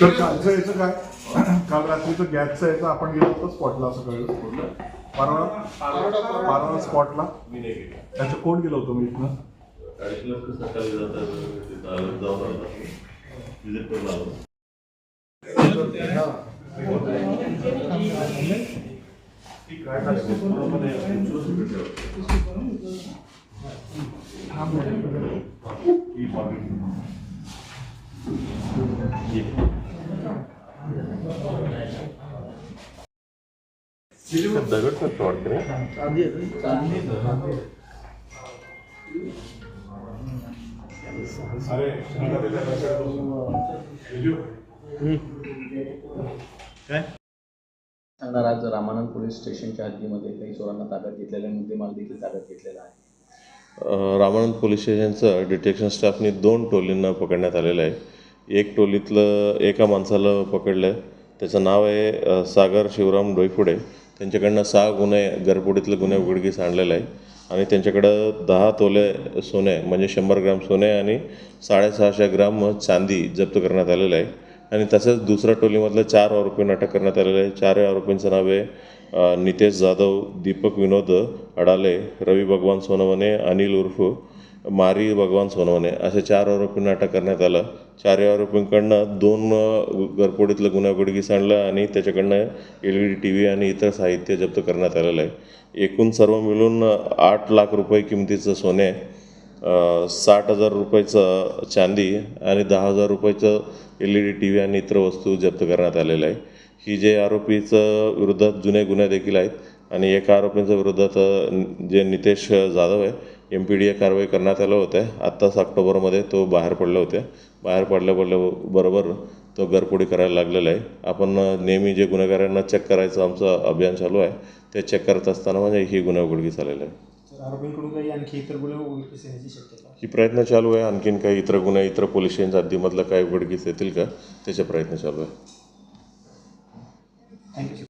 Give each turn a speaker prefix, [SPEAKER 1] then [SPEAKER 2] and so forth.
[SPEAKER 1] तर कालचं याचं काय? काल रात्रीचं गॅसचं याचं आपण गेलो होतो स्पॉटला असं कळलं परवा परवा स्पॉटला. त्याचं कोण गेलो होतो मी इथनं
[SPEAKER 2] ॲडिशनल दगड करतो
[SPEAKER 3] सांगणार आज रामानंद पोलीस स्टेशनच्या हद्दीमध्ये काही चोरांना ताब्यात घेतलेल्या मुद्देमाल देखील ताब्यात घेतलेला आहे
[SPEAKER 2] रामानंद पोलीस स्टेशनचं डिटेक्शन स्टाफनी दोन टोलींना पकडण्यात आलेलं आहे. एक टोलीतलं एका माणसाला पकडलं आहे त्याचं नाव आहे सागर शिवराम डोईफुडे. त्यांच्याकडनं सहा गुन्हे गरपुडीतले गुन्हे उघडकीस आणलेलं आहे आणि त्यांच्याकडं दहा तोले सोने म्हणजे शंभर ग्राम सोने आणि साडेसहाशे ग्राम चांदी जप्त करण्यात आलेलं आहे आणि तसंच दुसऱ्या टोलीमधल्या चार आरोपींना अटक करण्यात आलेलं आहे चारही आरोपींचं नाव आहे नितेश जाधव दीपक विनोद अडाले रवी भगवान सोनवणे अनिल उर्फ मारी भगवान सोनवणे. असे चार आरोपींना अटक करण्यात आलं. चारही आरोपींकडनं दोन घरपोडीतलं घरफोडीतलं गुन्हा उघडकीस आणलं आणि त्याच्याकडनं L E D T V आणि इतर साहित्य जप्त करण्यात आलेलं आहे. एकूण सर्व मिळून आठ लाख रुपये किमतीचं सोने साठ हजार रुपयाचं चांदी आणि दहा हजार रुपयाचं L E D T V आणि इतर वस्तू जप्त करण्यात आलेल्या आहे. ही जे आरोपीचं विरोधात जुने गुन्हे देखील आहेत आणि एका आरोपींच्या विरोधात जे नितेश जाधव आहे एम पी डी ए कारवाई करण्यात आलं होतं. आत्ताच ऑक्टोबरमध्ये तो बाहेर पडले होते. बाहेर पडल्या पडल्याबरोबर तो घरपोडी करायला लागलेला आहे. आपण नेहमी जे गुन्हेगारांना चेक करायचं आमचं अभियान चालू आहे ते चेक करत असताना म्हणजे ही गुन्हे उघडकीस आलेलं आहे
[SPEAKER 4] तर आरोपींकडून काही आणखी इतर गुन्हे उघडकीस येण्याची शक्यता?
[SPEAKER 2] ही प्रयत्न चालू आहे. आणखीन काही इतर गुन्हे इतर पोलीस स्टेशनच्या हद्दीमधलं काही उघडकीस येतील का? त्याचे प्रयत्न चालू आहे.
[SPEAKER 4] थँक्यू